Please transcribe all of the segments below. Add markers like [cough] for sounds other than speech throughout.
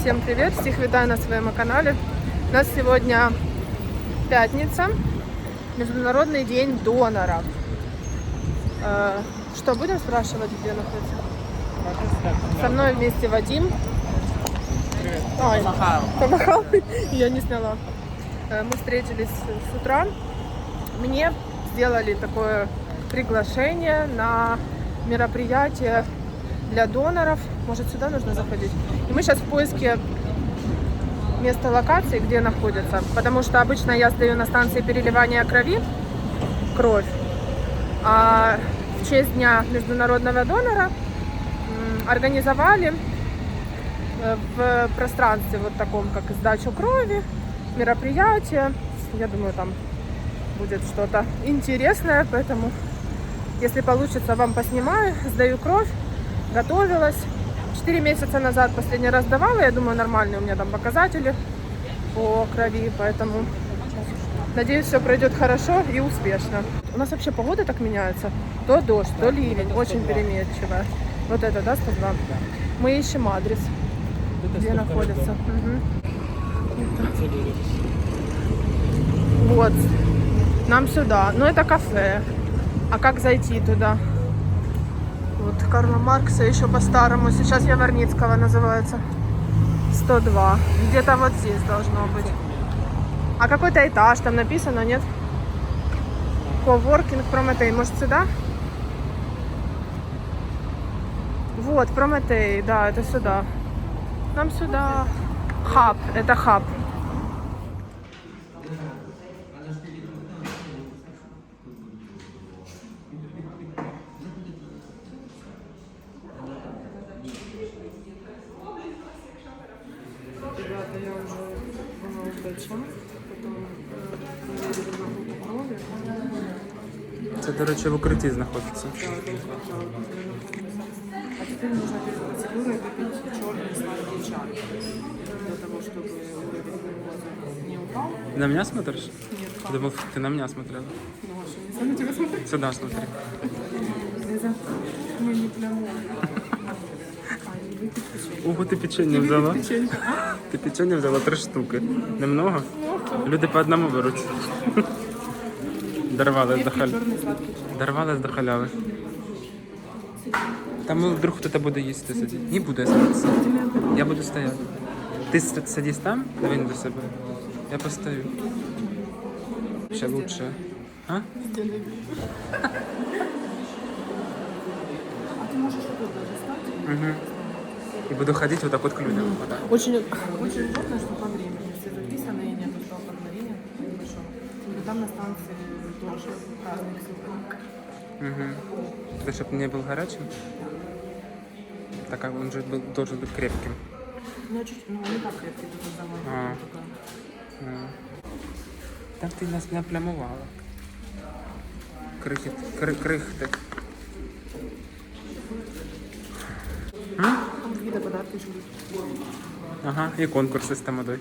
Всем привет, всех вітаю на своем канале. У нас сегодня пятница, Международный день доноров. Э, Что, будем спрашивать, где находится? Со мной вместе Вадим. Ой, помахал. [laughs] Я не сняла. Э, Мы встретились с утра. Мне сделали такое приглашение на мероприятие для доноров. Может, сюда нужно заходить? И мы сейчас в поиске места локации, где находится. Потому что обычно я сдаю на станции переливания крови кровь. А в честь Дня международного донора организовали э, в пространстве вот таком, как сдачу крови, мероприятие. Я думаю, там будет что-то интересное, поэтому если получится, вам поснимаю. Сдаю кровь, готовилась. Четыре месяца назад последний раз давала, я думаю, нормальные у меня там показатели по крови, поэтому надеюсь, все пройдет хорошо и успешно. У нас вообще погода так меняется. То дождь, то ливень, очень переменчивая. Вот это, да, 102? Мы ищем адрес, где находится. Мгм. Вот, нам сюда. Но это кафе. А как зайти туда? Вот Карла Маркса еще по-старому. Сейчас Яворницкого называется. 102. Где-то вот здесь должно быть. А какой-то этаж там написано, нет? Коворкинг Прометей. Может сюда? Вот, Прометей, да, это сюда. Нам сюда. Хаб, это хаб. была у врача, потом проверили на группу крови. Це, до речі, в укритті знаходиться. А теперь нужно перед процедурой выпить черный сладкий чай. Для того, чтобы уровень глюкозы не упал. На меня смотришь? Нет, Я как? думал, ты на меня смотрела. Ну, а что, не знаю, на тебя смотреть? Сюда смотри. Лиза, мы не прямо. Ого, ти печення Не взяла. выпить печенье. А? Ти печення взяла три штуки. Немного? Люди по одному беруть. Дорвались до Крепкий халяви. черный сладкий чай. Дорвались до халяви. Там ну, вдруг хтось буде їсти сидіти. Не буду я садитися. Я буду стояти. Ти с- садись там, давай до себе. Я постою. Ще лучше. А? [laughs] Сделай вид. А ты можешь вот тут даже стать? Угу. І буду ходити вот так от к людям. Очень, очень удобно, что по времени все записано и нет столько мгновения. Хорошо. И там на станции тоже праздник сегодня. Угу. Это чтобы не был горячим? Так как он же был, должен быть крепким. Ну, чуть, ну, не так крепкий тут завод. А. А. Там ти нас наплямувала. Крихіт, кри, крихти. Ага, і конкурси з тамадой.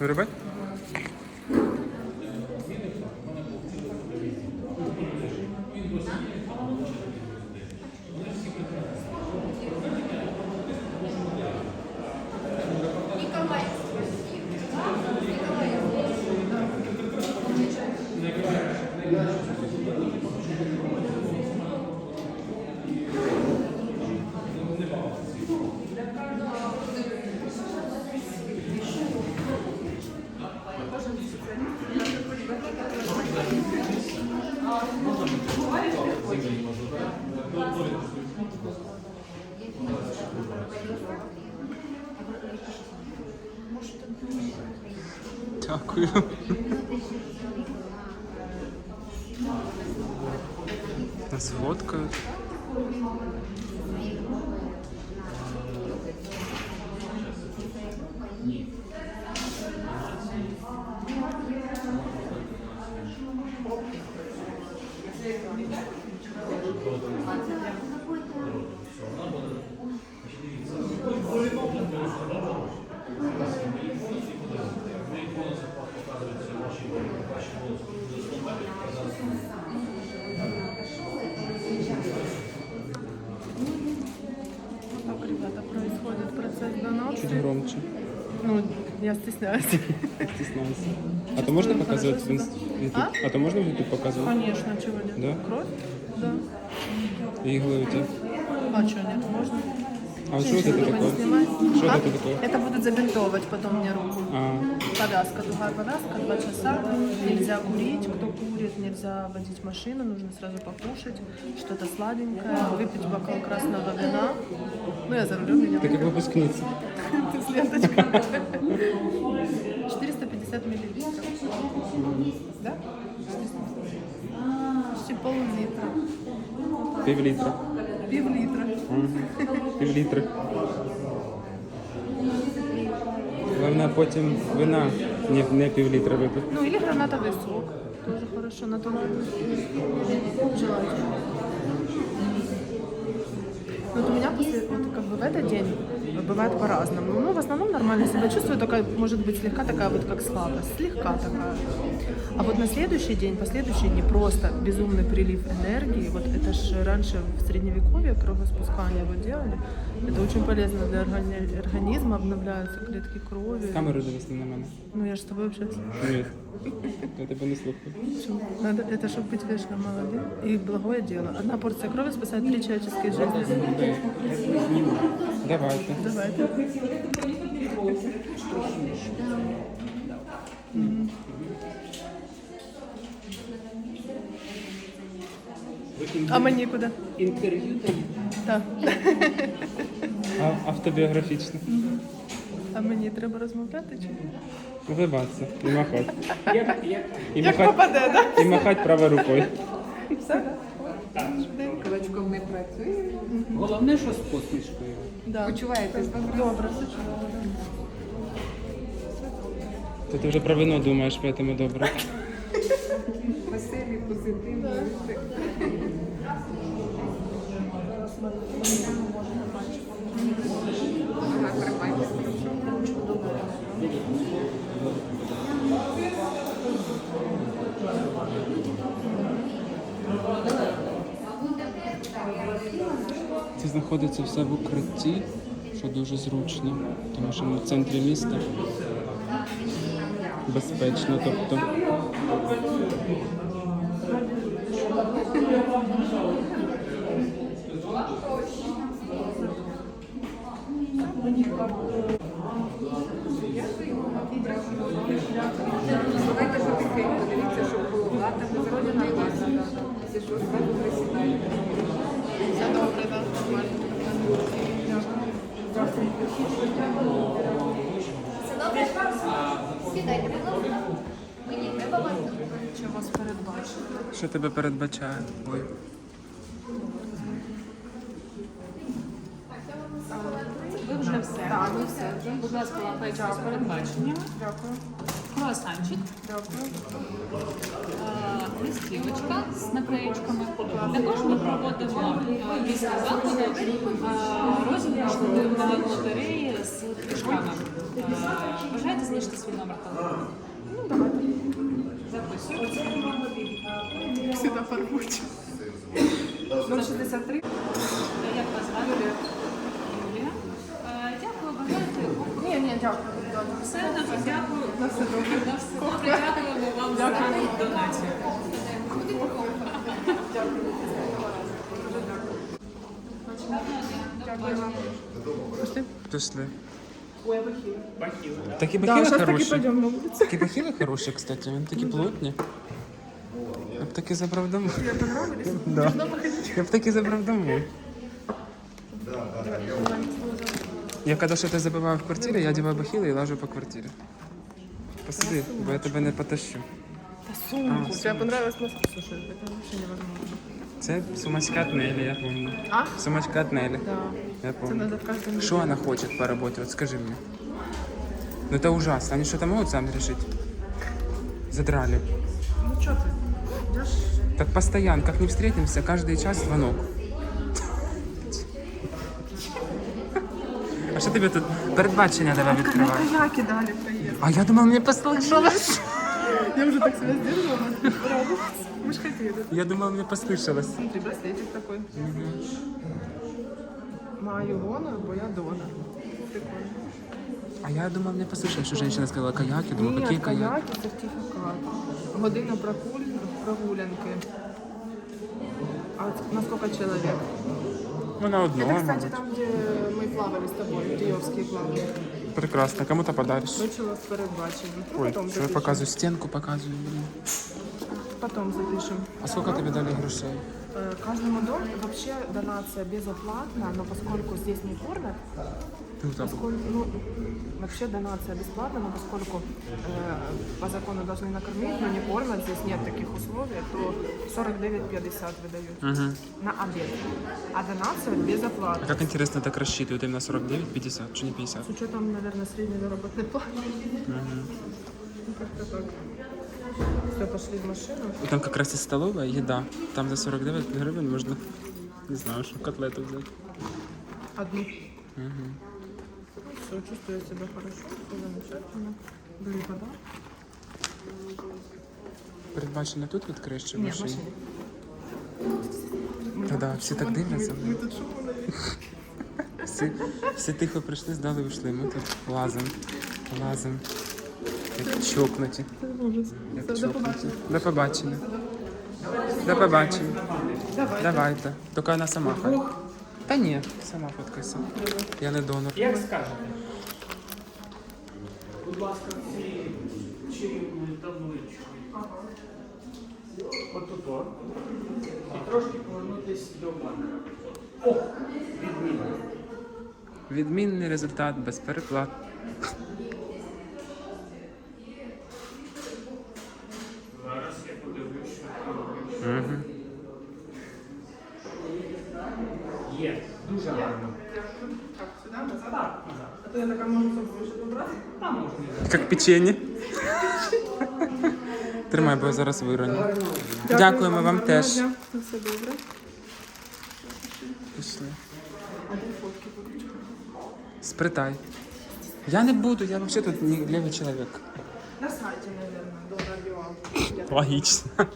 Вирубай? Дякую. Нас фоткають. Чуть громче. Ну, я стесняюсь. Стесняйся. А то можно показывать в инст- YouTube? А то можно в YouTube показывать? Конечно, чего нет? Да? Кровь? Да. Иглы у тебя. А что нет, можно? А что это не такое? снимать. Что А? это такое? Это будут забинтовать потом мне руку. А, Повязка, другая повязка, два часа. Нельзя курить, кто курит, нельзя водить машину, нужно сразу покушать, что-то сладенькое, выпить бокал красного вина. Ну, я за рулем меня ты как выпускница. Ты с ленточкой. 450 миллилитров. Да? Почти пол-литра. Пів літра. Пів литра. Пів літра. Головне потім вина не, не пів літра випити. Ну, или гранатовый сок. Тоже хорошо, натурально. Желательно. Ну, Вот у меня после, вот как бы в этот день бывает по-разному. Ну, в основном нормально себя чувствую, только может быть слегка такая вот как слабость, слегка такая. А вот на следующий день, последующие дни просто безумный прилив энергии. Вот это же раньше в средневековье кровоспускание вот делали. Это очень полезно для органи- организма, обновляются клетки крови. Камеру дивись не на мене. Ну, я же с тобой общаюсь. Ні. Я тебе не слухаю. Почему? Надо, это чтобы быть вечно молодым и благое дело. Одна порция крови спасает три человеческие жизни. Давайте. Давайте. Мгм. А мені куди? Інтерв'ю дають. Так. [laughs] А, автобіографічно. А мені треба розмовляти чи? ні? Улибатися і махати. Як, як І Як махати, попаде, да? і махати правою рукою. Все? Швиденько. кулачком не працює. Головне, що з посмішкою. Да. Почуваєтесь добре? Добре, все чудово. да. То ти вже про вино думаєш, поэтому добре. Веселі, позитивні. Ага, Це знаходиться все в укритті, що дуже зручно, тому що ми в центрі міста. Безпечно, тобто. Давайте що, зразу присідаєте. Все добре, так? Нормально. Сідайте, будь ласка. Мені треба вас передбачено? Що тебе передбачає? Ой. Ви вже все. Так, ви все. Будь ласка, лапайте з передбаченнями. Дякую. Круасанчик, Дякую. е, листівочка з наклеєчками. Також ми проводимо е, після заходу е, розіграш на лотереї з книжками. Е, Бажаєте залишити свій номер телефону? Ну, давайте. Записуйте. Всегда фарбуйте. 063. Як вас звати? Юлія. Е, Дякую, бажаєте. Ні, ні, дякую. Добре. Все, на дякую. На все добре. На все добре, дякуємо вам за донацію. Дякую вам. Пошли. Пішли. Ой, бахіли. Такі Да, бахіли таки хороші. на. Такі бахіли хороші, кстати, вони такі плотні. Я б таки забрав домой. Тебе понравились? Да. Можно походить? Я б таки забрав домой. Я коли щось забиваю в квартирі, я одягаю бахіли і лажу по квартирі. Посиди, бо я тебе не потащу. Да сумку. Тебе понравилась маска? Слушай, это вообще невозможно. Це сумочка от Нелі, я помню. А? Сумочка от Нелі. Да. Я Это помню. надо в каждом Что она хочет по работе? Вот скажи мне. Ну это ужасно. Они что-то могут сами решить? Задрали. Ну что ты? Идешь? Так постоянно, как не встретимся, каждый час звонок. що тобі тут передбачення давай відкривати? Коньяки дали проезд. А я думав, мені послышалось. Я уже так себя сдерживала. Мы ж хотели. Я думав, мені послышалось. Смотри, браслетик такой. Маю гонор, бо я донор. прикольно. А я думал, мне послушаешь, что женщина сказала каяки. Думаю, Ні, какие каяки? каяки, сертифікат. Година прогуль... прогулянки. А от на сколько человек? Ну, на одно, Это, кстати, там, где мы плавали с тобой, Киевские плавали. Прекрасно. Кому-то подариш? Бачила з передбачення. Ну, Ой, потом що я запишем. показую стінку, показую. Потом запишем. А сколько тебе дали грошей? Э, Каждому дому вообще донация безоплатная, но поскольку здесь не кормят, Ну, там. поскольку, ну, вообще донация бесплатная, но поскольку э, по закону должны накормить, но не кормят, здесь нет таких условий, то 49,50 выдают Угу. на обед. А донация А безоплатная. как интересно так рассчитывают? Именно 49, 50, что не 50? С учетом, наверное, средней заработной платы. Ну, как-то так. Все, пошли в машину. Там как раз и столовая, еда. Там за 49 гривен можно, не знаю, что котлету взять. Одну. Все, чувствую себя хорошо, все замечательно. Были вода. Передбачено тут відкриєш чи в Нет, в машині? Та да, всі так дивляться. Мы тут шумно Всі, всі тихо прийшли, здали, ушли. Ми тут лазимо, лазимо. Як чокнуті. До побачення. До побачення. Давайте. Тільки вона сама хай. Та ні, сама фоткайся. Я не донор. Як скажете? Будь ласка, ці чарівною табличкою. Отут. от. І трошки повернутись до мене. О, відмінно. Відмінний результат без переплат. Угу. Є, дуже гарно. Так, сюда, назад? А то я така можу собою ще добрати. Там можна. Як печення. [laughs] Тримай, бо я зараз вироню. Дякуємо вам теж. Все добре. Пішли. Спритай. Я не буду, я вообще тут не левый человек. На сайті, наверное, Dollar.ua. Логично.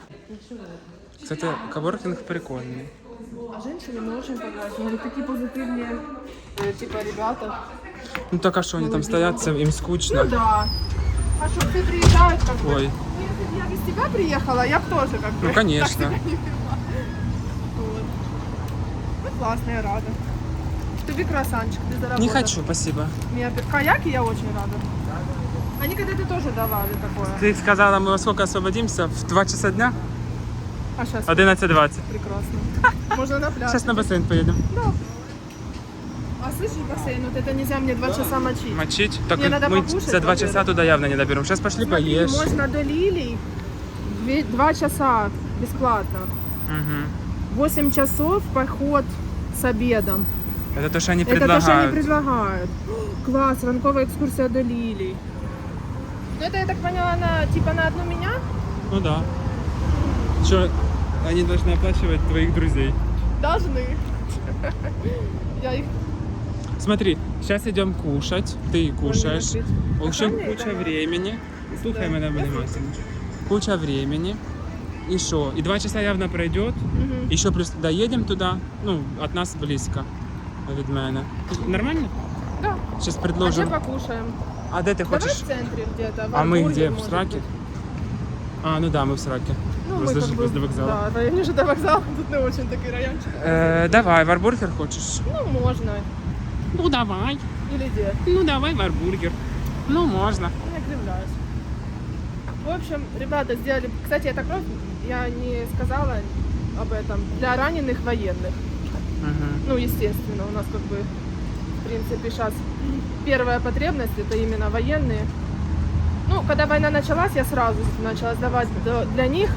Кстати, коворкинг прикольный. А женщины мне очень понравились. Они такие позитивные, э, типа, ребята. Ну так а что они там стоят, им Ну скучно. да. А что, все приезжают как бы? Ой, Ну, если бы я без тебя приехала, я бы тоже как бы. ну конечно. Вот. Ну классно, я рада. Тобі красанчик, ты заработал. Не хочу, спасибо. Мне каяки я очень рада. Они когда-то тоже давали такое. Ты сказала, мы во сколько освободимся? В 2 часа дня? А сейчас 11.20. прекрасно. [laughs] Можно на пляж. Сейчас на бассейн поедем. А слышишь, бассейн, вот это нельзя мне два часа мочить. Мочить? Так Мне надо мы покушать, за 2 во-первых. часа туда явно не доберем. Сейчас пошли Смотри, поешь. можно до Лилий две- два часа бесплатно. Мгм. 8 часов поход с обедом. Это то, что они Это то, что они предлагают. предлагают. [gasps] Класс, ранковая экскурсия до Лилий. Ну это, я так поняла, на, типа на одну меня? Ну да. Что, они должны оплачивать твоих друзей. Должны. Я их Смотри, сейчас идем кушать, ты кушаешь. В общем, куча времени. Слухай меня внимательно. Куча времени. И что? И два часа явно пройдет. Еще плюс доедем туда. Ну, от нас близко. Від мене. Нормально? Да. Сейчас А предложим. покушаем? А де ти Давай хочеш? в центре где-то. А мы где? В Сраке? А, ну да, мы в Сраке. Ну, мы возле, как бы, возле вокзала. Да, в районе ЖД вокзала. Тут не очень такой райончик. Е, давай, в арбургер хочеш? Ну, можно. Ну давай. Или где? Ну давай в арбургер. Ну можна. Не кривляюсь. В общем, ребята сделали... Кстати, эта кровь, я не сказала об этом, для раненых военных. Угу. Ну, естественно, у нас как бы, в принципе, сейчас первая потребность это именно военные. Ну, когда война началась, я сразу начала сдавать до- для них.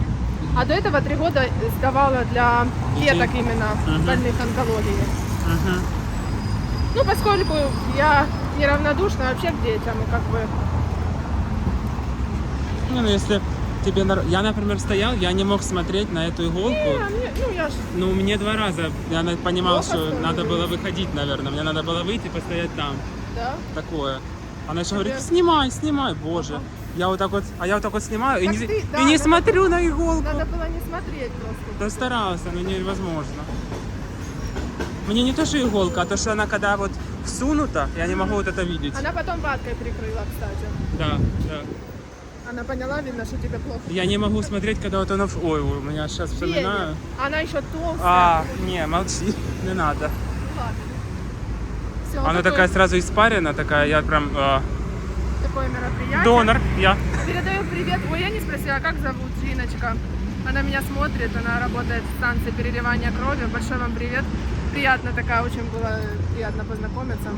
А до этого три года сдавала для деток именно Мгм. больных онкологией. Угу. Ну, поскольку я неравнодушна вообще к детям, и как бы Не, ну если тебе... Я, например, стоял, я не мог смотреть на эту иголку. Не, мне- ну я ж Ну, мне два раза, я понимал, Плохо, что надо было выходить, наверное. Мне надо было выйти постоять там. да. Такое. Она еще говорит, снимай, снимай, боже. Я вот так вот, а я вот так вот снимаю и Так не, ты- и да, не надо- смотрю на иголку. Надо было не смотреть просто. Да старался, но невозможно. Мне не то, что иголка, а то, что она когда вот всунуто, я не могу вот это видеть. Она потом ваткой прикрыла, кстати. Да, да. Она поняла, видно, что тебе плохо. Я не могу смотреть, когда вот оно... в- Ой, у меня сейчас вспоминаю. Она еще толстая. А, не, молчи, не надо. Всё, Она такое- такая сразу испарена, такая, я прям... э, такое мероприятие. донор, я. Передаю привет. Ой, я не спросила, как зовут Жиночка. Она меня смотрит, она работает в станции переливания крови. Большой вам привет. Приятно такая, очень было приятно познакомиться.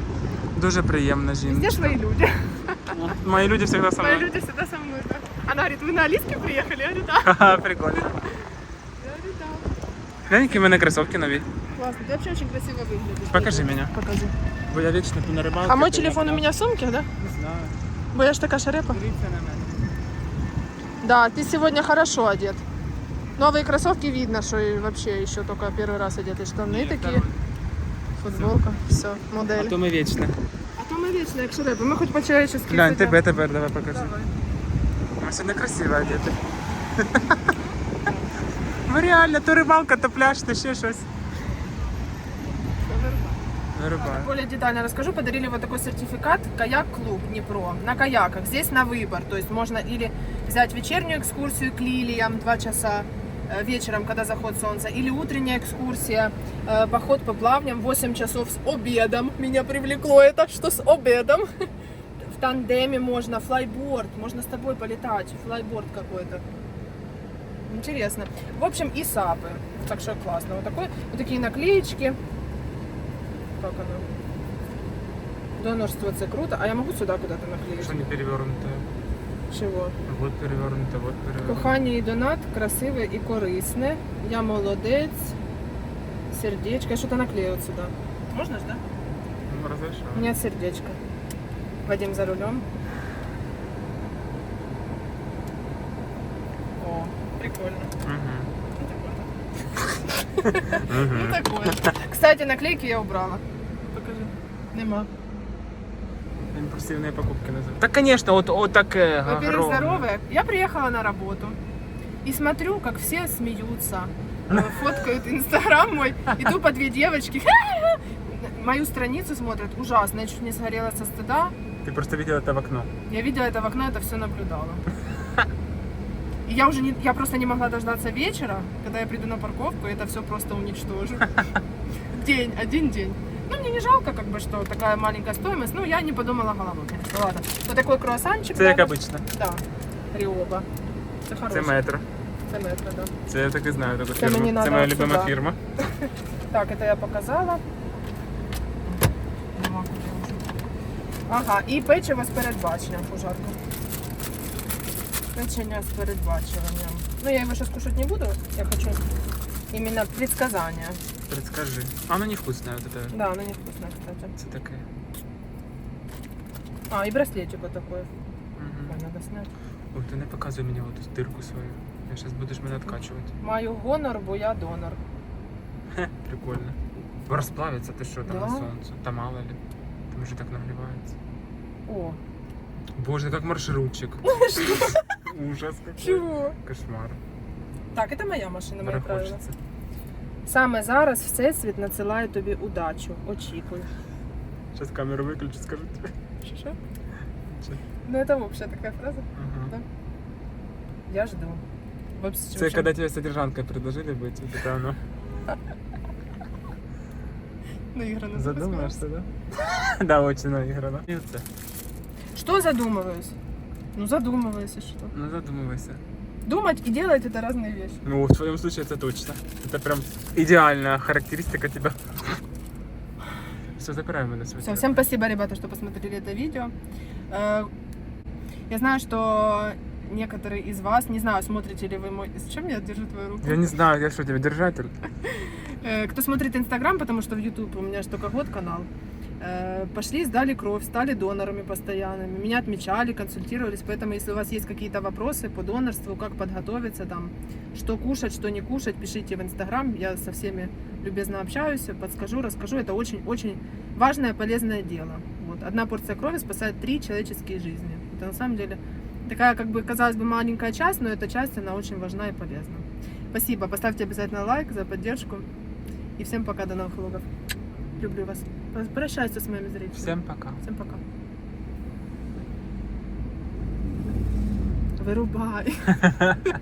Дуже приємно, Где жінка. твои люди? Мои люди всегда со Мои мной. люди всегда со мной. да. Она говорит, вы на Алиске приехали? Я говорю, да. Ха-ха, прикольно. [laughs] Я говорю, да. Глянь, які в мене кросовки нові. Классно, ты вообще очень красиво выглядишь. Покажи меня. Покажи. Бо я вічно на рибалці. А мой то я телефон у прям меня в сумке, да? Не знаю. Бо я ж така шарепа. Дивіться на мене. Да, ты сегодня хорошо одет. Новые кроссовки видно, что и вообще еще только первый раз одеты. Штаны Ні, такие, второй. футболка, все, А модель. то ми вічно. А то мы вечно, як шарепи. Ми хоч по-человечески. Глянь, сидимо. тебе тепер давай покажи. Давай. Ми сьогодні красиво одіти. [laughs] Ну реально, то рибалка, то пляж, то ще щось. Вирубаю. Более детально расскажу. Подарили вот такой сертификат «Каяк-клуб Днепро» на каяках. Здесь на выбор. То есть можно или взять вечернюю экскурсию к лилиям 2 часа э, вечером, когда заход солнца, или утренняя экскурсия, э, поход по плавням 8 часов с обедом. Меня привлекло это, что с обедом. [laughs] В тандеме можно, флайборд, можно с тобой полетать, флайборд какой-то. Интересно. В общем, и сапы. Так что классно. Вот, такой, вот такие наклеечки. Как оно? Донорство це круто. А я можу сюди куди-то наклеїти? Що не перевернуте? Чого? Вот перевернуте, вот перевернуте. Кохання і донат красиве і корисне. Я молодець. Сердечко. Я що-то наклею сюди. Можна ж, да? Ну, разрешаю. Нет сердечко. Вадим за рулем. О, прикольно. Мгм. Ну такое. [laughs] Кстати, наклейки я убрала. Нема. Импульсивные покупки называют. Так, конечно, вот, вот такая Во-первых, огромная. здоровая. Я приехала на работу и смотрю, как все смеются, э, [laughs] фоткают инстаграм мой, иду по две девочки, мою страницу смотрят, ужасно, я чуть не сгорела со стыда. Ты просто видел это в окно. Я видела это в окно, это все наблюдала. [laughs] И я уже не, я просто не могла дождаться вечера, когда я приду на парковку, и это все просто уничтожу. [laughs] День, один день. Ну, мне не жалко, как бы, что такая маленькая стоимость. Ну, я не подумала головой, конечно. Ладно. Вот такой круассанчик. Це як да. обично. Да, Ріоба. Це Це хороше. метро. Це метро, да. Це я так і знаю таку Це мені фірму. Це надо моя любима сюди. фірма. [laughs] Так, это я показала. Нема куди вже. Ага, і печиво з передбаченням пожарку. Печення з передбачуванням. Ну, я его сейчас кушать не буду. Я хочу именно предсказания. Предскажи. А воно невкусне, вот это. Да, оно невкусное, кстати. Це таке. А, и браслетик вот такой. Ой, надо снять. Ой, ти не показуй мені оту дирку свою. Я зараз будеш мене откачувати. Маю гонор, бо я донор. Хе, прикольно. Розплавиться, ти що там Да. на сонце? Та мало ли. Там вже так нагрівається. О, Боже, как маршрутчик. [laughs] Ужас какой. Кошмар. Так, это моя машина, правило. Хочеться. Саме зараз Всесвіт надсилає тобі удачу. Очікуй. Сейчас камеру выключу, скажу тебе. Що? що? Чи- Ну, это вообще такая фраза. Ага. Да. Я жду. В общем, Це когда тебе содержанкой предложили быть, вот это оно. наиграно. Задумаешься, да? [laughs] Да, очень наиграно. И це. Что задумываюсь? Ну, задумываюсь, и что? Ну задумывайся. Думать и делать это разные вещи. Ну, в твоем случае это точно. Это прям идеальная характеристика тебя. Все, забираем мы на свой Все, телефон. всем спасибо, ребята, что посмотрели это видео. Э, Я знаю, что некоторые из вас, не знаю, смотрите ли вы мой... С чем я держу твою руку? Я не знаю, я что, тебе держатель? Э, Кто смотрит Инстаграм, потому что в YouTube у меня же только год канал, э, Пошли, сдали кровь, стали донорами постоянными. Меня отмечали, консультировались, поэтому если у вас есть какие-то вопросы по донорству, как подготовиться, там, что кушать, что не кушать, пишите в Инстаграм, я со всеми любезно общаюсь, подскажу, расскажу. Это очень-очень важное, полезное дело. Вот. Одна порция крови спасает три человеческие жизни. Это на самом деле такая, как бы, казалось бы, маленькая часть, но эта часть, она очень важна и полезна. Спасибо, поставьте обязательно лайк за поддержку. И всем пока, до новых влогов. Люблю вас. Прощайся с моими зрителями. Всем пока. Всем пока. Вырубай. [laughs]